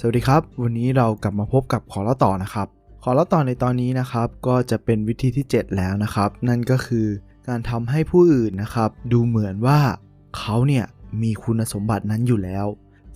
สวัสดีครับ วันนี้เรากลับมาพบกับขอเล่าต่อนะครับ ขอเล่าต่อในตอนนี้นะครับ ก็จะเป็นวิธีที่ 7 แล้วนะครับ นั่นก็คือการทำให้ผู้อื่นนะครับ ดูเหมือนว่าเขาเนี่ยมีคุณสมบัตินั้นอยู่แล้ว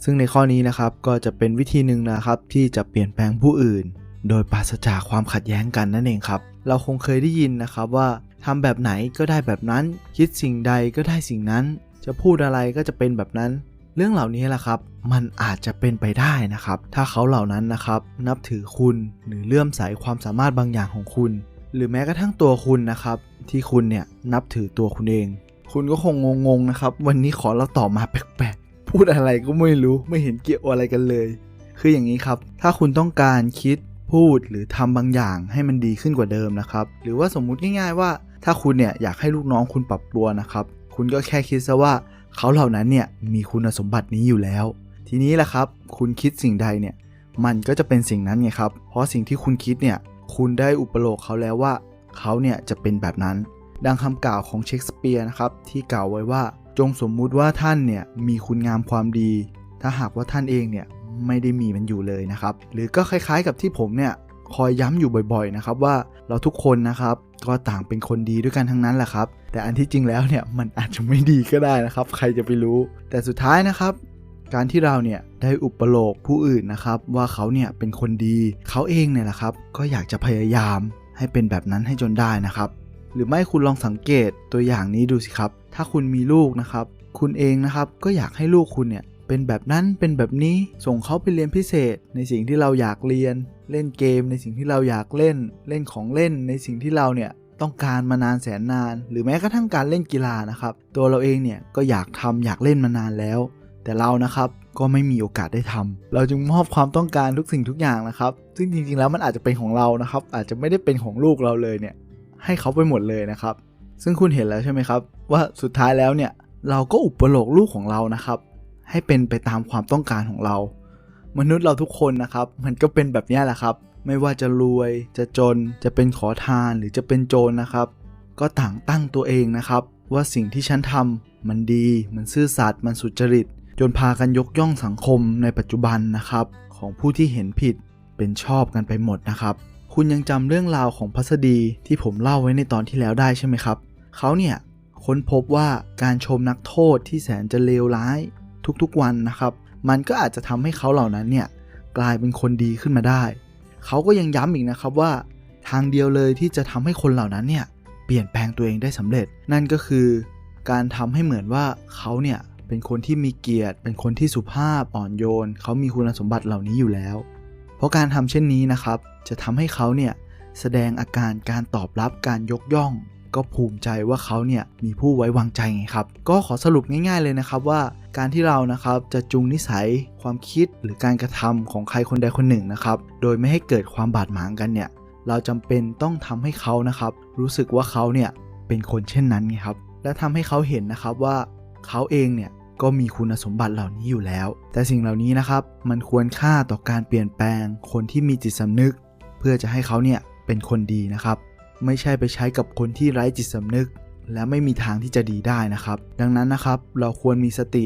ซึ่งในข้อนี้นะครับก็จะเป็นวิธีหนึ่งนะครับ ที่จะเปลี่ยนแปลงผู้อื่น โดยปราศจากความขัดแย้งกันนั่นเองครับ เราคงเคยได้ยินนะครับว่าทำแบบไหนก็ได้แบบนั้น คิดสิ่งใดก็ได้สิ่งนั้น จะพูดอะไรก็จะเป็นแบบนั้น เรื่องเหล่านี้แหละครับ มันอาจจะเป็นไปได้นะครับ ถ้าเขาเหล่านั้นนะครับ นับถือคุณหรือเลื่อมใสความสามารถบางอย่างของคุณ หรือแม้กระทั่งตัวคุณนะครับ ที่คุณเนี่ยนับถือตัวคุณเอง คุณก็คงงงๆนะครับ วันนี้ขอเราต่อมาแปลกๆพูดอะไรก็ไม่รู้ไม่เห็นเกี่ยวอะไรกันเลย คืออย่างนี้ครับ ถ้าคุณต้องการคิดพูดหรือทำบางอย่างให้มันดีขึ้นกว่าเดิมนะครับ หรือว่าสมมุติง่าย ๆ ว่า ถ้าคุณเนี่ยอยากให้ลูกน้องคุณปรับตัวนะครับ คุณก็แค่คิดซะว่า เขาเหล่านั้นเนี่ยมีคุณสมบัตินี้อยู่แล้ว ทีนี้แหละครับ คุณคิดสิ่งใดเนี่ยมันก็จะเป็นสิ่งนั้นไงครับ เพราะสิ่งที่คุณคิดเนี่ยคุณได้อุปโลกเขาแล้วว่าเขาเนี่ยจะเป็นแบบนั้น ดังคำกล่าวของเชคสเปียร์นะครับที่กล่าวไว้ว่าจงสมมุติว่าท่านเนี่ยมีคุณงามความดี ถ้าหากว่าท่านเองเนี่ยไม่ได้มีมันอยู่เลยนะครับ หรือก็คล้ายๆกับที่ผมเนี่ย คอยย้ำอยู่บ่อยๆนะครับว่าเราทุกคนนะครับก็ต่างเป็นคนดีด้วยกันทั้งนั้นแหละครับ แต่อันที่จริงแล้วเนี่ยมันอาจจะไม่ดีก็ได้นะครับ ใครจะไปรู้ แต่สุดท้ายนะครับ การที่เราเนี่ยได้อุปโลกผู้อื่นนะครับ ว่าเขาเนี่ยเป็นคนดีเขาเองเนี่ยแหละครับ ก็อยากจะพยายามให้เป็นแบบนั้นให้จนได้นะครับ หรือไม่คุณลองสังเกตตัวอย่างนี้ดูสิครับ ถ้าคุณมีลูกนะครับ คุณเองนะครับก็อยากให้ลูกคุณเนี่ย เป็นแบบนั้นเป็นแบบนี้ส่งเขาไปเรียนพิเศษ ในสิ่งที่เราอยากเรียน เล่นเกมในสิ่งที่เราอยากเล่น เล่นของเล่นในสิ่งที่เราเนี่ยต้องการมานานแสนนาน หรือแม้กระทั่งการเล่นกีฬานะครับ ตัวเราเองเนี่ยก็อยากทำอยากเล่นมานานแล้ว แต่เรานะครับก็ไม่มีโอกาสได้ทำเราจึงมอบความต้องการทุกสิ่งทุกอย่างนะครับ ซึ่งจริงๆแล้วมันอาจจะเป็นของเรานะครับ อาจจะไม่ได้เป็นของลูกเราเลยเนี่ยให้เขาไปหมดเลยนะครับ ซึ่งคุณเห็นแล้วใช่ไหมครับ ว่าสุดท้ายแล้วเนี่ยเราก็อุปโลกลูกของเรานะครับ ให้เป็นไปตามความต้องการของเรา มนุษย์เราทุกคนนะครับ มันก็เป็นแบบนี้แหละครับ ไม่ว่าจะรวยจะจน จะเป็นขอทานหรือจะเป็นโจรนะครับ ก็ต่างตั้งตัวเองนะครับ ว่าสิ่งที่ฉันทำมันดี มันซื่อสัตย์มันสุจริตจนพากันยกย่องสังคมในปัจจุบันนะครับ ของผู้ที่เห็นผิดเป็นชอบกันไปหมดนะครับ คุณยังจำเรื่องราวของพัสดีที่ผมเล่าไว้ในตอนที่แล้วได้ใช่ไหมครับเขาเนี่ยค้นพบว่าการชมนักโทษที่แสนจะเลวร้าย ทุกๆวันนะครับ มันก็อาจจะทำให้เขาเหล่านั้นเนี่ยกลายเป็นคนดีขึ้นมาได้ เขาก็ยังย้ำอีกนะครับว่า ทางเดียวเลยที่จะทำให้คนเหล่านั้นเนี่ยเปลี่ยนแปลงตัวเองได้สำเร็จ นั่นก็คือการทำให้เหมือนว่าเขาเนี่ยเป็นคนที่มีเกียรติ เป็นคนที่สุภาพอ่อนโยน เขามีคุณสมบัติเหล่านี้อยู่แล้ว เพราะการทำเช่นนี้นะครับ จะทำให้เขาเนี่ยแสดงอาการการตอบรับการยกย่อง ก็ภูมิใจว่าเขาเนี่ยมีผู้ไว้วางใจไงครับ ก็ขอสรุปง่าย ๆเลยนะครับว่าการที่เรานะครับจะจูงนิสัยความคิดหรือการกระทำของใครคนใดคนหนึ่งนะครับ โดยไม่ให้เกิดความบาดหมางกันเนี่ย เราจำเป็นต้องทำให้เขานะครับ รู้สึกว่าเขาเนี่ยเป็นคนเช่นนั้นไงครับ และทำให้เขาเห็นนะครับว่าเขาเองเนี่ยก็มีคุณสมบัติเหล่านี้อยู่แล้ว แต่สิ่งเหล่านี้นะครับมันควรค่าต่อการเปลี่ยนแปลงคนที่มีจิตสำนึก เพื่อจะให้เขาเนี่ยเป็นคนดีนะครับ ไม่ใช่ไปใช้กับคนที่ไร้จิตสำนึก และไม่มีทางที่จะดีได้นะครับ ดังนั้นนะครับเราควรมีสติ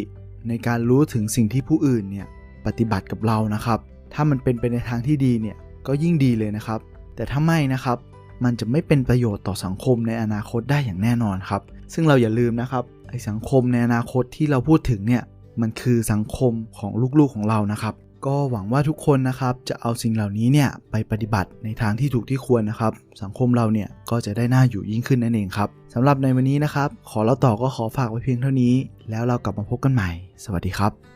ในการรู้ถึงสิ่งที่ผู้อื่นเนี่ยปฏิบัติกับเรานะครับ ถ้ามันเป็นไปในทางที่ดีเนี่ยก็ยิ่งดีเลยนะครับ แต่ถ้าไม่นะครับมันจะไม่เป็นประโยชน์ต่อสังคมในอนาคตได้อย่างแน่นอนครับ ซึ่งเราอย่าลืมนะครับไอสังคมในอนาคตที่เราพูดถึงเนี่ยมันคือสังคมของลูกๆของเรานะครับ ก็หวังว่าทุกคนนะครับจะเอาสิ่งเหล่านี้เนี่ยไปปฏิบัติในทางที่ถูกที่ควรนะครับ สังคมเราเนี่ยก็จะได้น่าอยู่ยิ่งขึ้นนั่นเองครับสำหรับในวันนี้นะครับ ขอเล่าต่อก็ขอฝากไว้เพียงเท่านี้ แล้วเรากลับมาพบกันใหม่ สวัสดีครับ